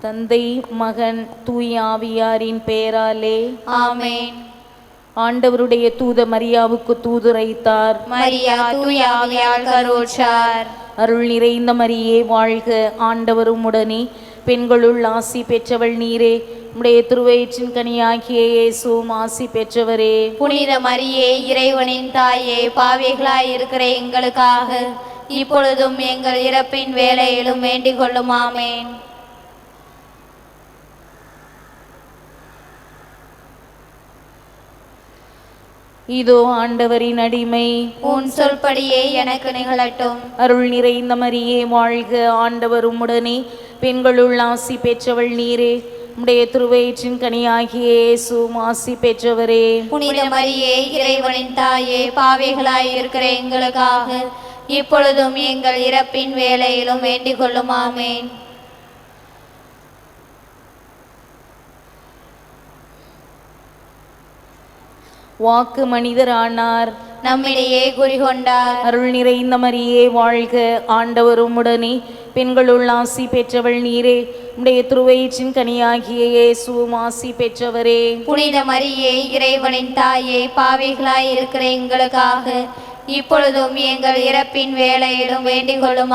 தந்தை மகன் தூய் ஆவியாரின் பெயராலே ஆமென். ஆண்டவருடைய தூத மரியாவுக்கு தூதுரைத்தார். மரியா தூய ஆவியால் கருவுற்றார் அருள் நிறைந்த மரியே வாழ்க ஆண்டவரும் உடனே. பெண்களுள் ஆசி பெற்றவள் நீரே. உடைய திருவயிற்றின் கனியாகிய இயேசுவும் ஆசி பெற்றவரே. புனித மரியே இறைவனின் தாயே பாவிகளாய் இருக்கிற எங்களுக்காக இப்பொழுதும் எங்கள் இறப்பின் வேலையிலும் வேண்டிக் கொள்ளும். இதோ ஆண்டவரின் அடிமை. உன் சொல்படியே எனக்கு நிகழட்டும். அருள் நிறைந்த மரியே வாழ்க ஆண்டவரும் உடனே பெண்களுள் ஆசி பெற்றவள் நீரே. உடைய திருவயிற்றின் கனியாகிய ஆசி பெற்றவரே. புனித மரியே இறைவனின் தாயே பாவிகளாய் இருக்கிற எங்களுக்காக இப்பொழுதும் எங்கள் இறப்பின் வேலையிலும் வேண்டிக் கொள்ளும் வாக்கு மனிதரானார். நம்மிடையே குறிகொண்டார். அருள் நிறைந்த மரியே வாழ்க. ஆண்டவரும் உடனே பெண்களுள் ஆசி பெற்றவள் நீரே. உடைய திருவயிற்றின் கனியாகிய இயேசுவும் ஆசி பெற்றவரே. புனித மரியே இறைவனின் தாயே பாவிகளாய் இருக்கிற எங்களுக்காக இப்பொழுதும் எங்கள் இறப்பின் வேலையிலும் வேண்டிக் கொள்ளும்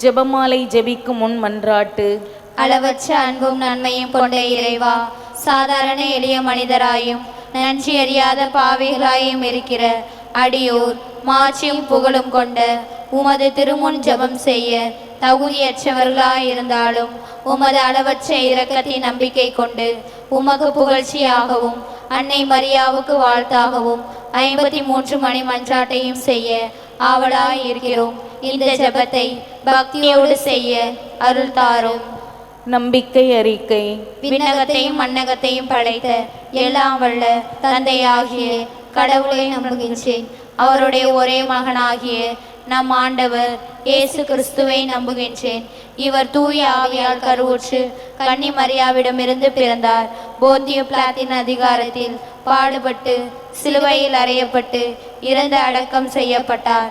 ஜெபமாலை ஜெபிக்கும் முன் மன்றாட்டு. அளவற்ற அன்பும் நன்மையும் கொண்ட இறைவா சாதாரண எளிய மனிதராயும் நன்றி அறியாத பாவிகளாயும் இருக்கிற அடியோர் மாட்சியும் புகழும் கொண்ட உமது திருமுன் ஜெபம் செய்ய தகுதியற்றவர்களாய் இருந்தாலும் உமது அளவற்ற இரக்கத்தின் நம்பிக்கை கொண்டு உமக்கு புகழ்ச்சியாகவும் அன்னை மரியாவுக்கு வாழ்த்தாகவும் ஐம்பத்தி மூன்று மணி மன்றாட்டையும் செய்ய ஆவலாய் இருக்கிறோம் இந்த ஜெபத்தை பக்தியோடு செய்ய அருள் தாரும் நம்பிக்கை அறிக்கை. விண்ணகத்தையும் மண்ணகத்தையும் படைத்த எல்லாம் வல்ல தந்தையாகிய கடவுளை நம்புகின்றேன். அவருடைய ஒரே மகனாகிய நம் ஆண்டவர் இயேசு கிறிஸ்துவை நம்புகின்றேன். இவர் தூய ஆவியால் கருவுற்று கன்னி மரியாவிடமிருந்து பிறந்தார். போத்திய பிளாத்தின் அதிகாரத்தில் பாடுபட்டு சிலுவையில் அறையப்பட்டு இறந்து அடக்கம் செய்யப்பட்டார்.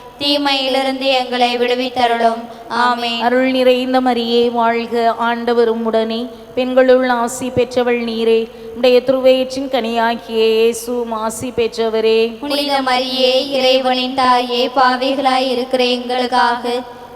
தீமையிலிருந்து எங்களை விடுவித்தருளும். ஆமென். அருள் நிறைந்த மரியே வாழ்க ஆண்டவரும் உடனே. பெண்களுள் ஆசி பெற்றவள் நீரே. உடைய திருவயிற்றின் கனியாகிய இயேசுவும் ஆசி பெற்றவரே. புனித மரியே இறைவனின் தாயே பாவிகளாய் இருக்கிற எங்களுக்காக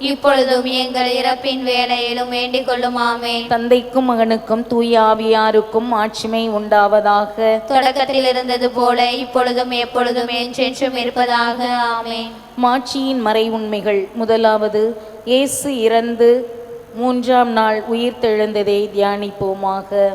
இப்பொழுதும் எங்கள் இறப்பின் வேளையிலும் வேண்டிக் கொள்ளும் ஆமேன் தந்தைக்கும் மகனுக்கும் தூய ஆவியாருக்கும் ஆட்சிமை உண்டாவதாக. தொடக்கத்தில் இருந்தது போல இப்பொழுதும் எப்பொழுதும் என்றென்றும் இருப்பதாக. ஆமேன். மாட்சியின் மறை உண்மைகள். முதலாவது இயேசு இறந்து மூன்றாம் நாள் உயிர்த்தெழுந்ததை தியானிப்போமாக.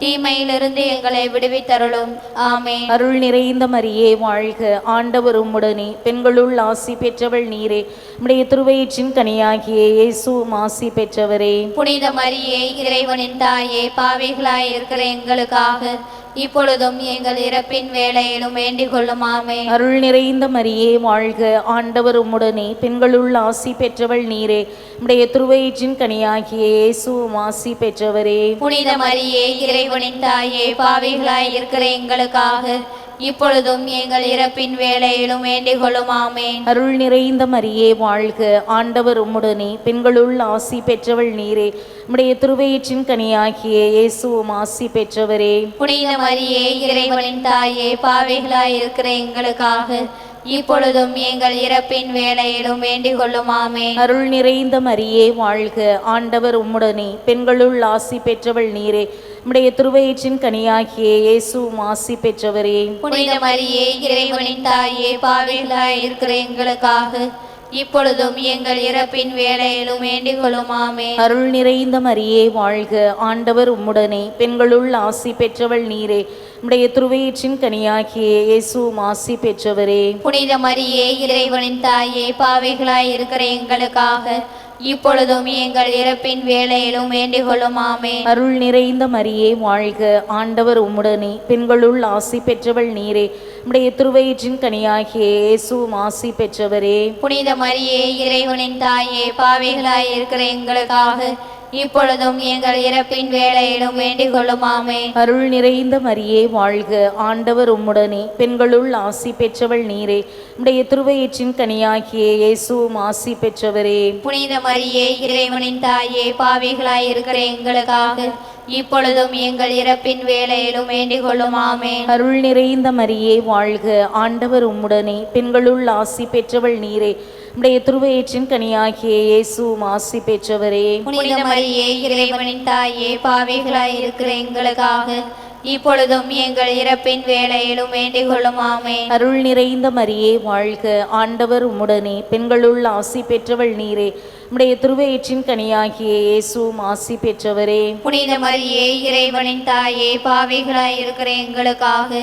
தீமையிலிருந்து எங்களை விடுவித்தருளும். ஆமென். அருள் நிறைந்த மரியே வாழ்க. ஆண்டவர் உம்முடனே. பெண்களுள் ஆசி பெற்றவள் நீரே. உம்முடைய திருவயிற்றின் கனியாகிய இயேசுவும் ஆசி பெற்றவரே. புனித மரியே இறைவனின் தாயே பாவிகளாய் இருக்கிற எங்களுக்காக இப்பொழுதும் எங்கள் இறப்பின் வேளையிலும் வேண்டிக் கொள்ளும் அருள் நிறைந்த மரியே வாழ்க. ஆண்டவர் உம்முடனே பெண்களுள் ஆசி பெற்றவள் நீரே. உம்முடைய திருவயிற்றின் கனியாகிய இயேசுவும் ஆசி பெற்றவரே. புனித மரியே இறைவனின் தாயே பாவிகளாய் இருக்கிற எங்களுக்காக இப்பொழுதும் எங்கள் இறப்பின் வேளையிலும் வேண்டிக் கொள்ளும் ஆமென் அருள் நிறைந்த மரியே வாழ்க. ஆண்டவர் உம்முடனே. பெண்களுள் ஆசி பெற்றவள் நீரே. உம்முடைய திருவயிற்றின் கனியாகிய இயேசுவும் ஆசி பெற்றவரே. புனித மரியே இறைவனின் தாயே பாவிகளாய் இருக்கிற எங்களுக்காக இப்பொழுதும் எங்கள் இறப்பின் வேளையிலும் வேண்டிக் கொள்ளும் ஆமென் அருள் நிறைந்த மரியே வாழ்க. ஆண்டவர் உம்முடனே. பெண்களுள் ஆசி பெற்றவள் நீரே. உம்முடைய திருவயிற்றின் கனியாகிய இயேசுவும் ஆசி பெற்றவரே. புனித மரியே இறைவனின் தாயே பாவிகளாய் இருக்கிற எங்களுக்காக இப்பொழுதும் எங்கள் இறப்பின் வேளையிலும் வேண்டிக் கொள்ளும் ஆமென் அருள் நிறைந்த மரியே வாழ்க. ஆண்டவர் உம்முடனே. பெண்களுள் ஆசி பெற்றவள் நீரே. உம்முடைய திருவயிற்றின் கனியாகிய இயேசுவும் ஆசி பெற்றவரே. புனித மரியே இறைவனின் தாயே பாவிகளாய் இருக்கிற எங்களுக்காக இப்பொழுதும் எங்கள் இறப்பின் வேளையிலும் வேண்டிக் கொள்ளும் அருள் நிறைந்த மரியே வாழ்க. ஆண்டவர் உம்முடனே. பெண்களுள் ஆசி பெற்றவள் நீரே. உம்முடைய திருவயிற்றின் கனியாகிய இயேசுவும் ஆசி பெற்றவரே. புனித மரியே இறைவனின் தாயே பாவிகளாய் இருக்கிற எங்களுக்காக இப்பொழுதும் எங்கள் இறப்பின் வேளையிலும் வேண்டிக் கொள்ளும் ஆமென் அருள் நிறைந்த மரியே வாழ்க. ஆண்டவர் உம்முடனே. பெண்களுள் ஆசி பெற்றவள் நீரே. உம்முடைய திருவயிற்றின் கனியாகிய இயேசுவும் ஆசி பெற்றவரே. புனித மரியே இறைவனின் தாயே பாவிகளாய் இருக்கிற எங்களுக்காக இப்பொழுதும் எங்கள் இறப்பின் வேளையிலும் வேண்டிக் கொள்ளும் ஆமென் அருள் நிறைந்த மரியே வாழ்க. ஆண்டவர் உம்முடனே. பெண்களுள் ஆசி பெற்றவள் நீரே. உம்முடைய திருவயிற்றின் கனியாகிய இயேசுவும் ஆசி பெற்றவரே. புனித மரியே இறைவனின் தாயே பாவிகளாய் இருக்கிற எங்களுக்காக இப்பொழுதும் எங்கள் இறப்பின் வேளையிலும் வேண்டிக் கொள்ளும் அருள் நிறைந்த மரியே வாழ்க. ஆண்டவர் உம்முடனே. பெண்களுள் ஆசி பெற்றவள் நீரே. உம்முடைய திருவயிற்றின் கனியாகிய இயேசுவும் ஆசி பெற்றவரே. புனித மரியே இறைவனின் தாயே பாவிகளாய் இருக்கிற எங்களுக்காக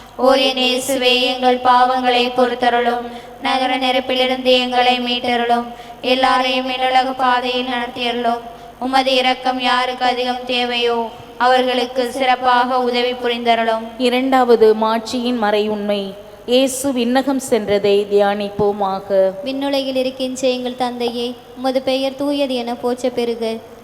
ஓரிய நேசுவே எங்கள் பாவங்களை பொறுத்தருளும். நகர நெருப்பிலிருந்து எங்களை மீட்டருளும். எல்லாரையும் மின்னுலக பாதையில் நடத்தியருளும். உமது இரக்கம் யாருக்கு அதிகம் தேவையோ அவர்களுக்கு சிறப்பாக உதவி புரிந்தருளும். இரண்டாவது மாட்சியின் மறை உண்மை. இயேசு விண்ணகம் சென்றதை தியானிப்போமாக. விண்ணுலகில் இருக்கின்ற எங்கள் தந்தையே உமது பெயர் தூயது என போற்ற பெறுக.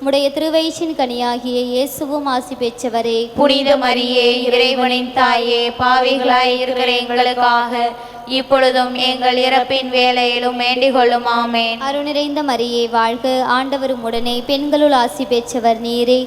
உடைய திருவயிற்றின் கனியாகிய இயேசுவும் ஆசி பெற்றவரே புனித மரியே இறைவனின் தாயே பாவிகளாய் இருக்கிற எங்களுக்காக இப்பொழுதும் எங்கள் இறப்பின் வேலையிலும் வேண்டிக் கொள்ளும் ஆமேன். அருள் நிறைந்த மரியே வாழ்க ஆண்டவரும் உடனே பெண்களுள் ஆசி பெற்றவர் நீரே.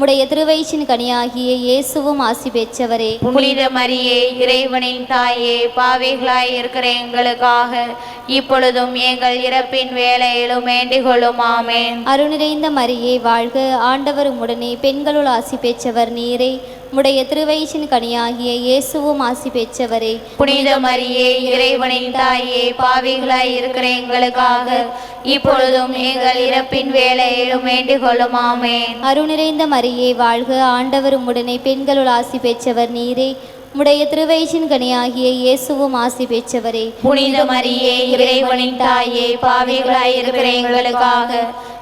உடைய திருவயிற்றின் கனியாகிய இயேசுவும் ஆசி பெற்றவரே. புனித மரியே இறைவனின் தாயே பாவிகளாய் இருக்கிற எங்களுக்காக இப்பொழுதும் எங்கள் இறப்பின் வேளையிலும் வேண்டிக் கொள்ளும் ஆமேன். அருள் நிறைந்த மரியே வாழ்க. ஆண்டவர் உடனே பெண்களுள் ஆசி பெற்றவர் நீரே. உடைய திருவயிற்றின் கனியாகிய இயேசுவும் ஆசி பெற்றவரே. புனித மரியே இறைவனின் தாயே பாவிகளாய் இருக்கிற எங்களுக்காக இப்பொழுதும் எங்கள் இறப்பின் வேளையிலும் வேண்டிக் கொள்ளும் ஆமேன் அருள் நிறைந்த மரியே வாழ்க. ஆண்டவர் உடனே பெண்களுள் ஆசி பெற்றவர் நீரே. உடைய திருவயிற்றின் கனியாகிய இயேசுவும் ஆசி பெற்றவரே. புனித மரியே இறைவனின் தாயே பாவிகளாய் இருக்கிற எங்களுக்காக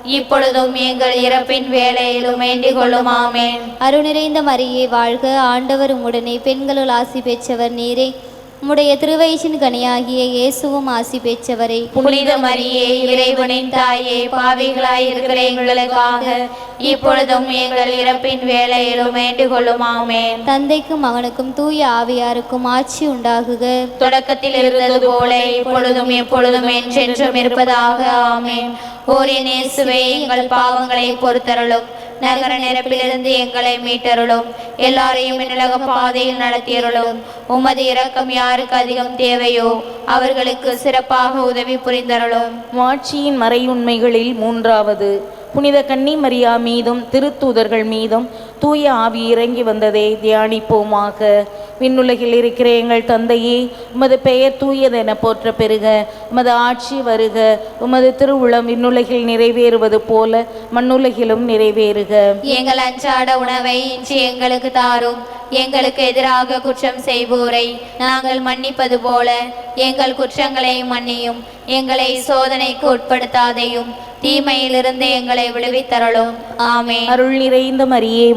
இப்பொழுதும் எங்கள் இறப்பின் வேலையிலும் வேண்டிக் கொள்ளுமாமே அருணிறைந்த அருள் நிறைந்த மரியே வாழ்க. ஆண்டவர் உடனே பெண்களுள் ஆசி பெற்றவர் நீரே. உடைய திருவயிற்றின் கனியாகிய இயேசுவும் ஆசி பெற்றவரே. புனித மரியே இறைவனின் தாயே பாவிகளாய் இருக்கிற எங்களுக்காக இப்பொழுதும் எங்கள் இறப்பின் வேளையிலும் வேண்டிக் கொள்ளும் ஆமேன் தந்தைக்கும் மகனுக்கும் தூய ஆவியாருக்கும் ஆட்சி உண்டாகுக. தொடக்கத்தில் இருந்தது போல இப்பொழுதும் எப்பொழுதும் என்றென்றும் இருப்பதாக ஆமேன். ஓரிய நேசுவே எங்கள் பாவங்களை பொறுத்தருளும். நகர நிரப்பிலிருந்து எங்களை மீட்டருளும். எல்லாரையும் விண்ணுலக பாதையில் நடத்தியருளும். உமது இரக்கம் யாருக்கு அதிகம் தேவையோ அவர்களுக்கு சிறப்பாக உதவி புரிந்தருளும். மாட்சியின் மறையுண்மைகளில் மூன்றாவது. புனித கன்னி மரியா மீதும் திருத்தூதர்கள் மீதும் தூய ஆவி இறங்கி வந்ததை தியானிப்போமாக. விண்ணுலகில் இருக்கிற எங்கள் தந்தையே உமது பெயர் தூயதென போற்ற பெறுக. உமது ஆட்சி வருக. உமது திருவுளம் விண்ணுலகில் நிறைவேறுவது போல மண்ணுலகிலும் நிறைவேறுக. எங்கள் அன்றாட உணவை இன்று எங்களுக்கு தாரும். எங்களுக்கு எதிராக குற்றம் செய்வோரை நாங்கள் மன்னிப்பது போல எங்கள் குற்றங்களை மன்னியும். எங்களை சோதனைக்கு உட்படுத்தாதையும் தீமையிலிருந்து எங்களை விடுவித்தரலும் ஆமென். அருள் நிறைந்த மரியே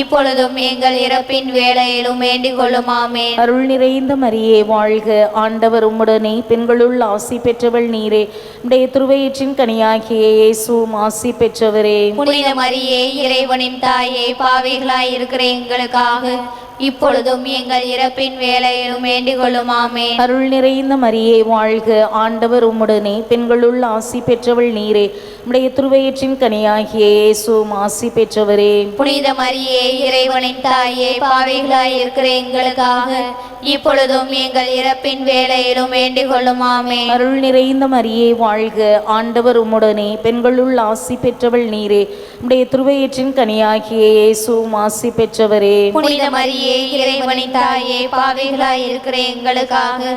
இப்பொழுதும் எங்கள் இறப்பின் வேளையிலும் வேண்டிக் கொள்ளும் ஆமென் அருள் நிறைந்த மரியே வாழ்க. ஆண்டவர் உம்முடனே பெண்களுள் ஆசி பெற்றவள் நீரே. உடைய திருவயிற்றின் கனியாகிய இயேசுவும் ஆசி பெற்றவரே. புனித மரியே இறைவனின் தாயே பாவிகளாய் இருக்கிற எங்களுக்காக இப்பொழுதும் எங்கள் இறப்பின் வேளையிலும் வேண்டிக் கொள்ளும் ஆமென் அருள் நிறைந்த மரியே வாழ்க. ஆண்டவர் உம்முடனே பெண்களுள் ஆசி பெற்றவள் நீரே. உடைய திருவயிற்றின் கனியாகிய இயேசுவும் ஆசி பெற்றவரே. புனித மரியே இறைவனின் தாயே பாவிகளாய் இருக்கிற எங்களுக்காக இப்பொழுதும் எங்கள் இறப்பின் வேளையிலும் வேண்டிக் கொள்ளும் ஆமென் அருள் நிறைந்த மரியே வாழ்க. ஆண்டவர் உம்முடனே. பெண்களுள் ஆசி பெற்றவள் நீரே. உடைய திருவயிற்றின் கனியாகிய இயேசுவும் ஆசி பெற்றவரே. புனித மரியே இறைவனின் தாயே பாவிகளாய் இருக்கிற எங்களுக்காக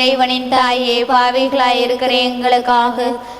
இறைவனின் தாயே பாவிகளாயிருக்கிற எங்களுக்காக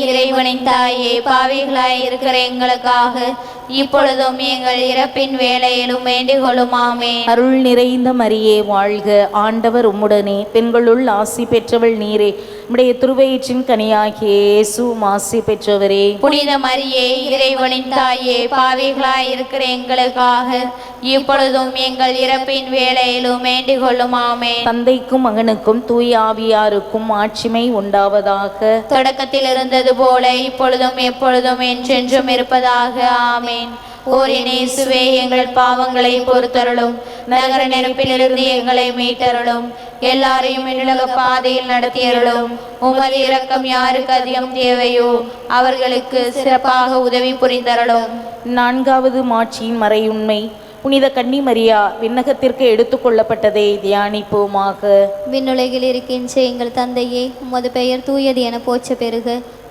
இறைவனின் தாயே பாவிகளாய் இருக்கிற எங்களுக்காக இப்பொழுதும் எங்கள் இறப்பின் வேலையிலும் வேண்டிக் கொள்ளுமாமே அருள் நிறைந்த மரியே வாழ்க. ஆண்டவர் உம்முடனே. பெண்களுள் ஆசி பெற்றவள் நீரே. உடைய திருவயிற்றின் கனியாகிய இயேசுவும் ஆசி பெற்றவரே. புனித மரியே இறைவனின் தாயே பாவிகளாய் இருக்கிற எங்களுக்காக இப்பொழுதும் எங்கள் இறப்பின் வேளையிலும் வேண்டிக் கொள்ளும் ஆமே தந்தைக்கும் மகனுக்கும் தூய ஆவியாருக்கும் ஆட்சிமை உண்டாவதாக. தொடக்கத்தில் இருந்தது போல இப்பொழுதும் எப்பொழுதும் என்றென்றும் இருப்பதாக. ஆமேன். ஓரினேசுவே எங்கள் பாவங்களை பொறுத்தருளும். நகர நெருப்பிலிருந்து எங்களை மீட்டருளும். எல்லாரையும் என்னுலக பாதையில் நடத்தியருளும். உமது இரக்கம் யாருக்கு அதிகம் தேவையோ அவர்களுக்கு சிறப்பாக உதவி புரிந்தருளும். நான்காவது மாட்சியின் மறையுண்மை. புனித கன்னி மரியா விண்ணகத்திற்கு எடுத்துக்கொள்ளப்பட்டதை தியானிப்போமாக. விண்ணுலகில் இருக்கின்ற எங்கள் தந்தையே உமது பெயர் தூயது என போற்ற பெறுக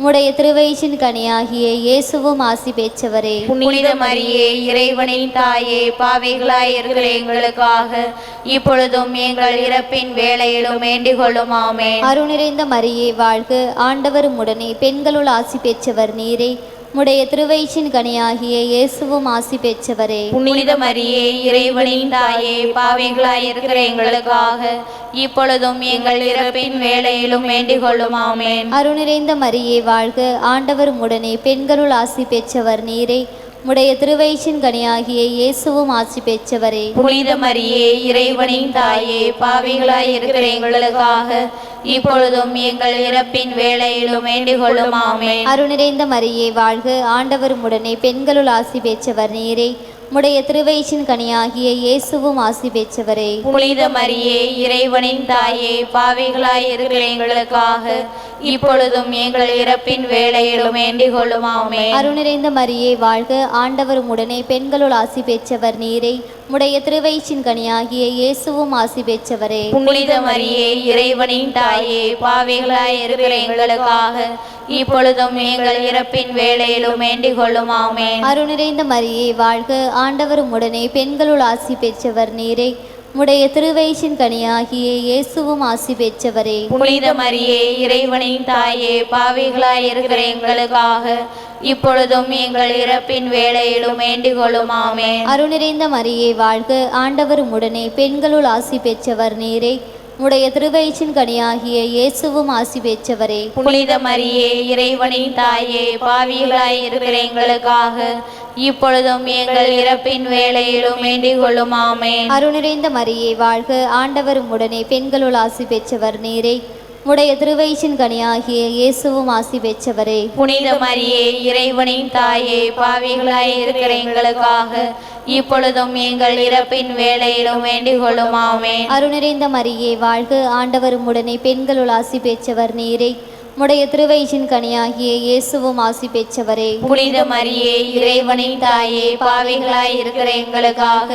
உம்முடைய திருவயிற்றின் கனியாகிய இயேசுவும் ஆசி பெற்றவரே. புனித மரியே இறைவனின் தாயே பாவிகளாய் இருக்கிற எங்களுக்காக இப்பொழுதும் எங்கள் இறப்பின் வேளையிலும் வேண்டிக் கொள்ளும் ஆமேன். அருள் நிறைந்த மரியே வாழ்க. ஆண்டவர் உடனே பெண்களுள் ஆசி பெற்றவர் நீரே. உம்முடைய திருவயிற்றின் கனியாகிய இயேசுவும் ஆசி பெற்றவரே. புனித மரியே இறைவனின் தாயே பாவிகளாய் இருக்கிற எங்களுக்காக இப்பொழுதும் எங்கள் இறப்பின் வேளையிலும் வேண்டிக் கொள்ளும் ஆமேன். அருள் நிறைந்த மரியே வாழ்க. ஆண்டவர் உடனே பெண்களுள் ஆசி பெற்றவர் நீரே. உம்முடைய திருவயிற்றின் கனியாகிய இயேசுவும் ஆசி பெற்றவரே. புனித மரியே இறைவனின் தாயே பாவிகளாய் இருக்கிற எங்களுக்காக இப்பொழுதும் எங்கள் இறப்பின் வேளையிலும் வேண்டிக் கொள்ளும் ஆமேன். அருள் நிறைந்த மரியே வாழ்க. ஆண்டவர் உடனே பெண்களுள் ஆசி பெற்றவர் நீரே. உம்முடைய திருவயிற்றின் கனியாகிய இயேசுவும் ஆசி பெற்றவரே. புனித மரியே இறைவனின் தாயே பாவிகளாய் இருக்கிற எங்களுக்காக இப்பொழுதும் எங்கள் இறப்பின் வேளையிலும் வேண்டிக் கொள்ளும் ஆமேன் அருள் நிறைந்த மரியே வாழ்க. ஆண்டவர் உடனே பெண்களுள் ஆசி பெற்றவர் நீரே. உம்முடைய திருவயிற்றின் கனியாகிய இயேசுவும் ஆசி பெற்றவரே. புனித மரியே இறைவனின் தாயே பாவிகளாய் இருக்கிற எங்களுக்காக இப்பொழுதும் எங்கள் இறப்பின் வேளையிலும் வேண்டிக் கொள்ளும் ஆமேன் அருள் நிறைந்த மரியே வாழ்க. ஆண்டவர் உடனே பெண்களுள் ஆசி பெற்றவர் நீரே. உம்முடைய திருவயிற்றின் கனியாகிய இயேசுவும் ஆசி பெற்றவரே. புனித மரியே இறைவனின் தாயே பாவிகளாய் இருக்கிற எங்களுக்காக இப்பொழுதும் எங்கள் இறப்பின் வேளையிலும் வேண்டிக் கொள்ளும் ஆமேன் அருள் நிறைந்த மரியே வாழ்க. ஆண்டவர் உடனே பெண்களுள் ஆசி பெற்றவர் நீரே. உம்முடைய திருவயிற்றின் கனியாகிய இயேசுவும் ஆசி பெற்றவரே. புனித மரியே இறைவனின் தாயே பாவிகளாய் இருக்கிற எங்களுக்காக இப்பொழுதும் எங்கள் இறப்பின் வேளையிலும் வேண்டிக் கொள்ளும் ஆமேன் அருள் நிறைந்த மரியே வாழ்க. ஆண்டவர் உடனே பெண்களுள் ஆசி பெற்றவர் நீரே. உம்முடைய திருவயிற்றின் கனியாகிய இயேசுவும் ஆசி பெற்றவரே. புனித மரியே இறைவனின் தாயே பாவிகளாய் இருக்கிற எங்களுக்காக இப்பொழுதும் எங்கள் இறப்பின் வேளையிலும் வேண்டிக் கொள்ளும் ஆமேன் அருள் நிறைந்த மரியே வாழ்க. ஆண்டவர் உடனே பெண்களுள் ஆசி பெற்றவர் நீரே. உடைய திருவயிற்றின் கனியாகிய இயேசுவும் ஆசி பெற்றவரே. புனித மரியே இறைவனின் தாயே பாவிகளாய் இருக்கிற எங்களுக்காக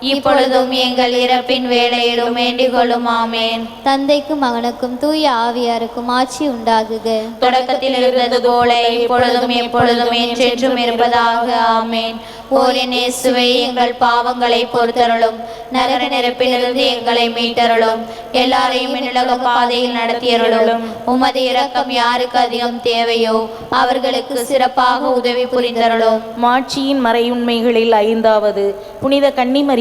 இப்பொழுதும் எங்கள் இறப்பின் வேளையிலும் வேண்டிக் கொள்ளும் ஆமேன் தந்தைக்கும் மகனுக்கும் தூய ஆவியாருக்கும் ஆட்சி உண்டாகுக. தொடக்கத்தில் இருந்தது போல இப்பொழுதும் எப்பொழுதும் என்றென்றும் இருப்பதாக ஆமேன். ஓரின் இயேசுவை எங்கள் பாவங்களை பொறுத்தருளும். நகர நிரப்பிலிருந்து எங்களை மீட்டருளும். எல்லாரையும் என்னுலக பாதையில் நடத்தியருளும். உமது இரக்கம் யாருக்கு அதிகம் தேவையோ அவர்களுக்கு சிறப்பாக உதவி புரிந்தருளும். மாட்சியின் மறையுண்மைகளில் ஐந்தாவது புனித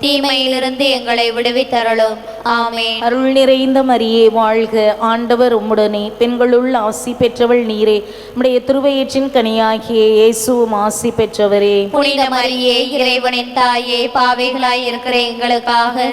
தீமையிலிருந்து எங்களை விடுவித்தருளும். ஆமென். அருள் நிறைந்த மரியே வாழ்க. ஆண்டவர் உம்முடனே. பெண்களுள் ஆசி பெற்றவள் நீரே. உம்முடைய திருவயிற்றின் கனியாகிய இயேசுவும் ஆசி பெற்றவரே. புனித மரியே இறைவனின் தாயே பாவைகளாய் இருக்கிற எங்களுக்காக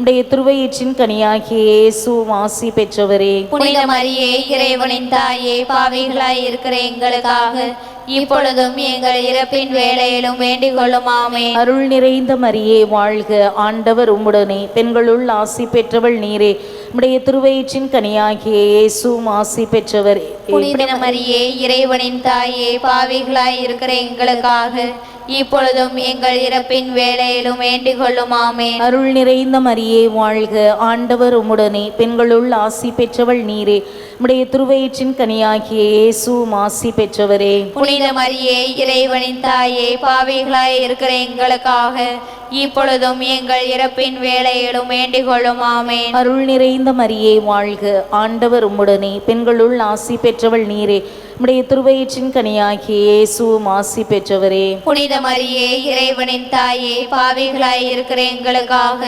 உம்முடைய திருவயிற்றின் கனியாகிய ஆசி பெற்றவரே. புனித மரியே இறைவனின் தாயே பாவிகளாய் இருக்கிற எங்களுக்காக இப்பொழுதும் எங்கள் இறப்பின் வேளையிலும் வேண்டிக் கொள்ளும் ஆமேன் அருள் நிறைந்த மரியே வாழ்க. ஆண்டவர் உம்முடனே. பெண்களுள் ஆசி பெற்றவள் நீரே. உம்முடைய திருவயிற்றின் கனியாகிய இயேசுவும் ஆசி பெற்றவரே. புனித மரியே இறைவனின் தாயே பாவிகளாய் இருக்கிற எங்களுக்காக இப்பொழுதும் எங்கள் இறப்பின் வேளையிலும் வேண்டிக் கொள்ளும் ஆமேன் அருள் நிறைந்த மரியே வாழ்க. ஆண்டவர் உம்முடனே. பெண்களுள் ஆசி பெற்றவள் நீரே. உம்முடைய திருவயிற்றின் கனியாகிய இயேசுவும் ஆசி பெற்றவரே. புனித மரியே இறைவனின் தாயே பாவிகளாய் இருக்கிற எங்களுக்காக இப்பொழுதும் எங்கள் இறப்பின் வேளையிலும் வேண்டிக் கொள்ளும் ஆமேன் அருள் நிறைந்த மரியே வாழ்க. ஆண்டவர் உம்முடனே. பெண்களுள் ஆசி பெற்றவள் நீரே. உடைய திருவயிற்றின் கனியாகியே சு மாசி பெற்றவரே. புனித மரியே இறைவனின் தாயே பாவிகளாய் இருக்கிற எங்களுக்காக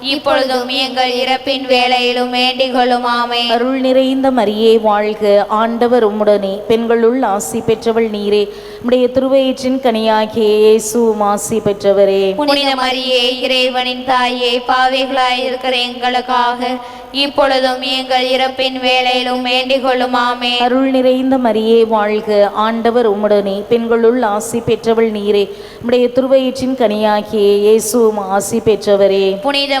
இப்பொழுதும் எங்கள் இறப்பின் வேளையிலும் வேண்டிக் கொள்ளும் ஆமேன் அருள் நிறைந்த மரியே வாழ்க. ஆண்டவர் உம்முடனே. பெண்களுள் ஆசி பெற்றவள் நீரே. உம்முடைய திருவயிற்றின் கனியாகிய ஆசி பெற்றவரே. புனித மரியே இறைவனின் தாயே பாவிகளாய் இருக்கிற எங்களுக்காக இப்பொழுதும் எங்கள் இறப்பின் வேளையிலும் வேண்டிக் கொள்ளும் ஆமேன் அருள் நிறைந்த மரியே வாழ்க. ஆண்டவர் உம்முடனே. பெண்களுள் ஆசி பெற்றவள் நீரே. உம்முடைய திருவயிற்றின் கனியாகிய ஆசி பெற்றவரே. புனித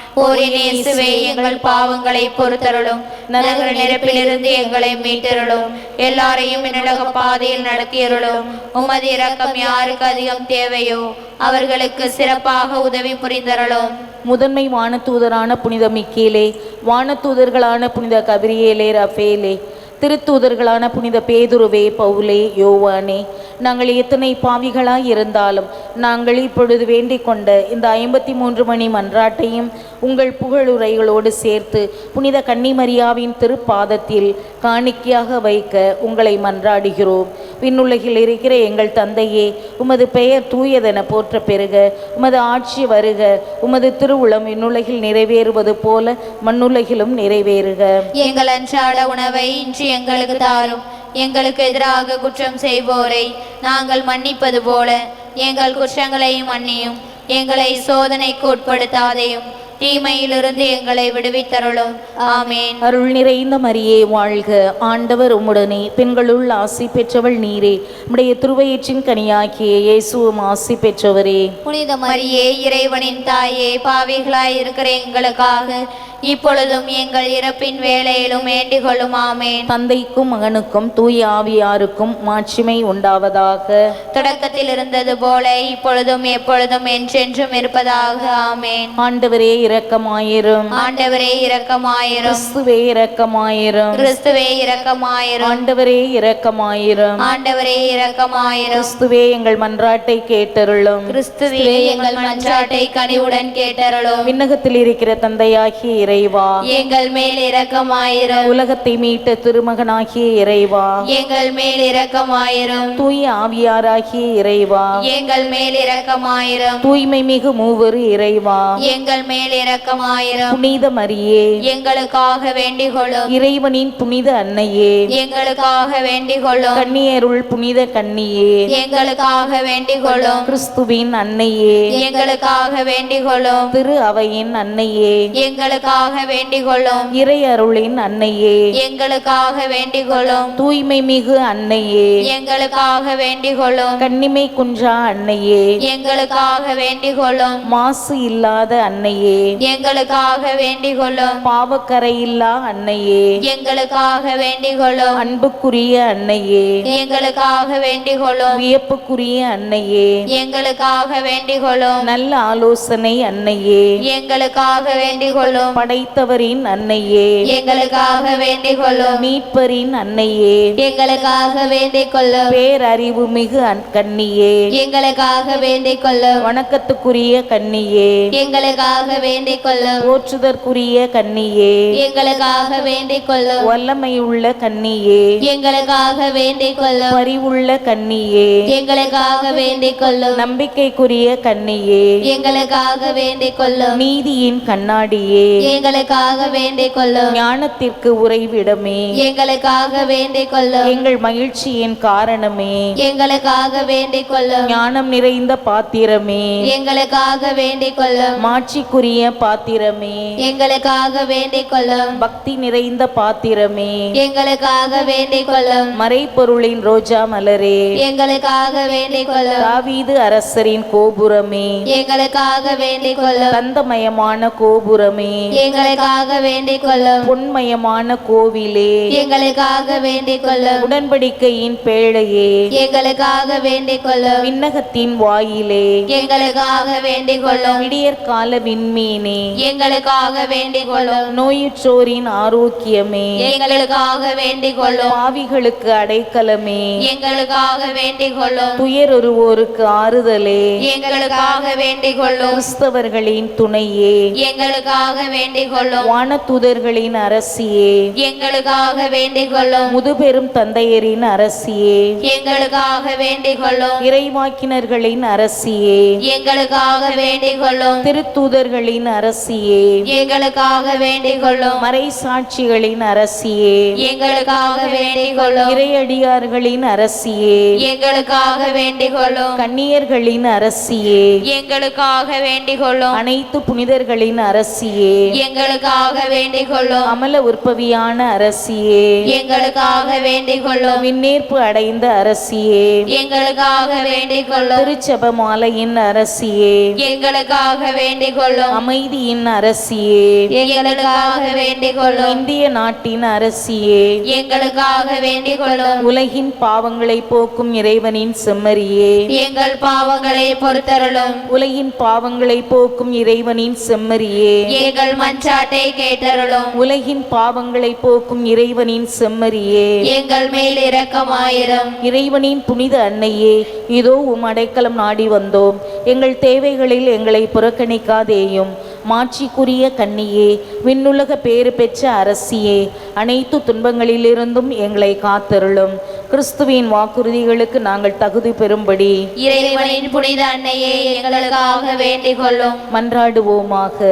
ஓரின் எங்கள் பாவங்களை பொறுத்தருளும். நரக நெருப்பிலிருந்து எங்களை மீட்டருளும். எல்லாரையும் என்னுலக பாதையில் நடத்தியருளும். உமது இரக்கம் யாருக்கு அதிகம் தேவையோ அவர்களுக்கு சிறப்பாக உதவி புரிந்தருளும். முதன்மை வானத்தூதரான புனித மிக்கேலே வானதூதர்களான புனித கபிரியேலே ரஃபேலே திருத்தூதர்களான புனித பேதுருவே பவுலே யோவானே நாங்கள் எத்தனை பாவிகளாய் இருந்தாலும் நாங்கள் இப்பொழுது வேண்டிக் கொண்ட இந்த ஐம்பத்தி மூன்று மணி மன்றாட்டையும் உங்கள் புகழுரைகளோடு சேர்த்து புனித கன்னிமரியாவின் திருப்பாதத்தில் காணிக்கையாக வைக்க உங்களை மன்றாடுகிறோம். விண்ணுலகில் இருக்கிற எங்கள் தந்தையே உமது பெயர் தூயதென போற்ற பெறுக உமது ஆட்சி வருக உமது திருவுளம் விண்ணுலகில் நிறைவேறுவது போல மண்ணுலகிலும் நிறைவேறுக. எங்கள் அன்றாட உணவை இன்றி எங்களுக்கு தாரும். எங்களுக்கு எதிராக குற்றம் செய்வோரை நாங்கள் மன்னிப்பது போல. எங்கள் குற்றங்களையும் மன்னியும். எங்களை சோதனைக்கு உட்படுத்தாதையும். தீமையிலிருந்து எங்களை விடுவித்தருளும். ஆமேன். அருள் நிறைந்த மரியே வாழ்க. ஆண்டவர் உம்முடனே. பெண்களுள் ஆசி பெற்றவள் நீரே. உம்முடைய திருவயிற்றின் கனியாக்கிய இயேசுவும் ஆசி பெற்றவரே. புனித மரி மரியே இறைவனின் தாயே பாவிகளாய் இருக்கிற எங்களுக்காக இப்பொழுதும் எங்கள் இறப்பின் வேளையிலும் வேண்டிக் கொள்ளும் ஆமேன். தந்தைக்கும் மகனுக்கும் தூய ஆவியாருக்கும் மாட்சிமை உண்டாவதாக. தொடக்கத்தில் இருந்தது போல இப்பொழுதும் எப்பொழுதும் என்றென்றும் இருப்பதாக ஆமேன். ஆண்டவரே இரக்கமாயிரும். ஆண்டவரே இரக்கமாயிரும். கிறிஸ்துவே இரக்கமாயிரும். கிறிஸ்துவே இரக்கமாயிரும். ஆண்டவரே இரக்கமாயிரும். ஆண்டவரே இரக்கமாயிரும். கிறிஸ்துவே எங்கள் மன்றாட்டை கேட்டருளும். கிறிஸ்துவே எங்கள் மன்றாட்டை கனிவுடன் கேட்டருளும். விண்ணகத்தில் இருக்கிற தந்தையாகிய இறைவா. எங்கள் மேல் இரக்கமாயிரும். உலகத்தை மீட்ட திருமகனாகிய இறைவா. எங்கள் மேல் இரக்கமாயிரும். தூய ஆவியாராகிய இறைவா. எங்கள் மேல் இரக்கமாயிரும். தூய்மை மிகு மூவரு இறைவா. எங்கள் மேல் இரக்கமாயிரும். புனித மரியே எங்களுக்காக வேண்டிக் கொள்ளும் இறைவனின் புனித அன்னையே. எங்களுக்காக வேண்டிக் கொள்ளும் கன்னியருள் புனித கன்னியே எங்களுக்காக வேண்டிக் கொள்ளும் கிறிஸ்துவின் அன்னையே. எங்களுக்காக வேண்டிக் கொள்ளும் திரு அவையின் அன்னையே. எங்களுக்காக வேண்டிக் கொள்ளும் இறை அருளின் அன்னையே. எங்களுக்காக வேண்டிக் கொள்ளும் தூய்மை மிகு அன்னையே. எங்களுக்காக வேண்டிக் கொள்ளும் கன்னிமை குன்றா அன்னையே. எங்களுக்காக வேண்டிக் கொள்ளும் மாசு இல்லாத அன்னையே. எங்களுக்காக வேண்டிக் கொள்ளும் பாவக்கரை இல்லா அன்னையே. எங்களுக்காக வேண்டிக் கொள்ளும் அன்புக்குரிய அன்னையே. எங்களுக்காக வேண்டிக் கொள்ளும் வியப்புக்குரிய அன்னையே. எங்களுக்காக வேண்டிக் கொள்ளும் நல்ல ஆலோசனை அன்னையே. எங்களுக்காக வேண்டிக் கொள்ளும் படைத்தவரின் அன்னையே. எங்களுக்காக வேண்டிக் கொள்ளும் மீட்பரின் அன்னையே. எங்களுக்காக வேண்டிக் கொள்ளும் பேரறிவு மிகு கன்னியே எங்களுக்காக வேண்டிக் கொள்ளும் வணக்கத்துக்குரிய கன்னியே எங்களுக்காக வேண்டிக் கொள்ளும் போற்றுதற்குரிய கன்னியே எங்களுக்காக வேண்டிக் கொள்ளும் வல்லமையுள்ள கன்னியே எங்களுக்காக வேண்டிக் கொள்ளும் பரிவுள்ள கன்னியே எங்களுக்காக வேண்டிக் கொள்ளும் நம்பிக்கைக்குரிய கன்னியே எங்களுக்காக வேண்டிக் கொள்ளும் நீதியின் கண்ணாடியே. எங்களுக்காக வேண்டிக் கொள்ளும் ஞானத்திற்கு உறைவிடமே. எங்களுக்காக வேண்டிக் கொள்ளும் எங்கள் மகிழ்ச்சியின் காரணமே. எங்களுக்காக வேண்டிக் கொள்ளும் ஞானம் நிறைந்த பாத்திரமே. எங்களுக்காக வேண்டிக் கொள்ளும் மாட்சிக்குரிய பாத்திரமே. எங்களுக்காக வேண்டிக் கொள்ளும் பக்தி நிறைந்த பாத்திரமே. எங்களுக்காக வேண்டிக் கொள்ளும் மறைப்பொருளின் ரோஜா மலரே. எங்களுக்காக வேண்டிக் கொள்ளும் தாவீது அரசரின் கோபுரமே. எங்களுக்காக வேண்டிக் கொள்ளும் தந்தமயமான கோபுரமே. எங்களுக்காக வேண்டிக் கொள்ளும். பொன்மயமான கோவிலே எங்களுக்காக வேண்டிக் கொள்ளும். உடன்படிக்கையின் பேழையே எங்களுக்காக வேண்டிக் கொள்ளும். விண்ணகத்தின் வாயிலே எங்களுக்காக வேண்டிக் கொள்ளும். விடியற்கால விண்மீனே எங்களுக்காக வேண்டிக் கொள்ளும். நோயுற்றோரின் ஆரோக்கியமே எங்களுக்காக வேண்டிக் கொள்ளும். பாவிகளுக்கு அடைக்கலமே எங்களுக்காக வேண்டிக் கொள்ளும். துயருருவோருக்கு ஆறுதலே எங்களுக்காக வேண்டிக் கொள்ளும். கிறிஸ்தவர்களின் துணையே எங்களுக்காக வேண்டிக் கொள்ளும் வானதூதர்களின் அரசியே. எங்களுக்காக வேண்டிக் கொள்ளும் முதுபெரும் தந்தையரின் அரசியே. எங்களுக்காக வேண்டிக் கொள்ளும் இறைவாக்கினர்களின் அரசியே. எங்களுக்காக வேண்டிக் கொள்ளும் திருத்தூதர்களின் அரசியே. எங்களுக்காக வேண்டிக் கொள்ளும் மறைசாட்சிகளின் அரசியே. எங்களுக்காக வேண்டிக் கொள்ளும் இறையடியார்களின் அரசியே. எங்களுக்காக வேண்டிக் கொள்ளும் கன்னியர்களின் அரசியே. எங்களுக்காக வேண்டிக் கொள்ளும் அனைத்து புனிதர்களின் அரசியே. எங்களுக்காக வேண்டிக் கொள்ளும் அமல உற்பவியான அரசியே. எங்களுக்காக வேண்டிக் கொள்ளும் விண்ணேற்பு அடைந்த அரசியே. எங்களுக்காக வேண்டிக் கொள்ளும் திருச்செபமாலையின் அரசியே. எங்களுக்காக வேண்டிக் கொள்ளும் அமைதியின் அரசியே. எங்களுக்காக வேண்டிக் கொள்ளும் இந்திய நாட்டின் அரசியே. எங்களுக்காக வேண்டிக் கொள்ளும் உலகின் பாவங்களை போக்கும் இறைவனின் செம்மறியே. எங்கள் பாவங்களை பொறுத்தருளும். உலகின் பாவங்களை போக்கும் இறைவனின் செம்மறியே. எங்கள் மன்றாட்டை கேட்டருளும். உலகின் பாவங்களை போக்கும் இறைவனின் செம்மறியே. எங்கள் மேல் இரக்கமாயிரும். இறைவனின் புனித அன்னையே இதோ உம் அடைக்கலம் நாடி வந்தோம். எங்கள் தேவைகளில் எங்களை புறக்கணிக்காதேயும். மாட்சிக்குரிய கன்னியே விண்ணுலக பேறு பெற்ற அரசியே அனைத்து துன்பங்களிலிருந்தும் எங்களை காத்தருளும். கிறிஸ்துவின் வாக்குறுதிகளுக்கு நாங்கள் தகுதி பெறும்படி. இறைவனின் புனித அன்னையே எங்களுக்காக வேண்டிக் கொள்ளும். மன்றாடுவோமாக.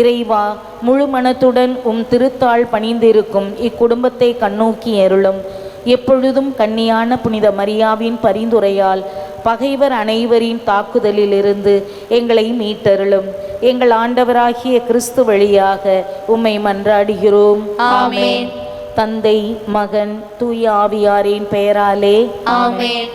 இறைவா முழு மனத்துடன் உம் திருத்தாள் பணிந்திருக்கும் இக்குடும்பத்தை கண்ணோக்கி அருளும் எப்பொழுதும் கன்னியான புனித மரியாவின் பரிந்துரையால் பகைவர் அனைவரின் தாக்குதலிலிருந்து எங்களை மீட்டருளும். எங்கள் ஆண்டவராகிய கிறிஸ்து வழியாக உம்மை மன்றாடுகிறோம். ஆமென். தந்தை மகன் தூய ஆவியாரின் பெயராலே ஆமென்.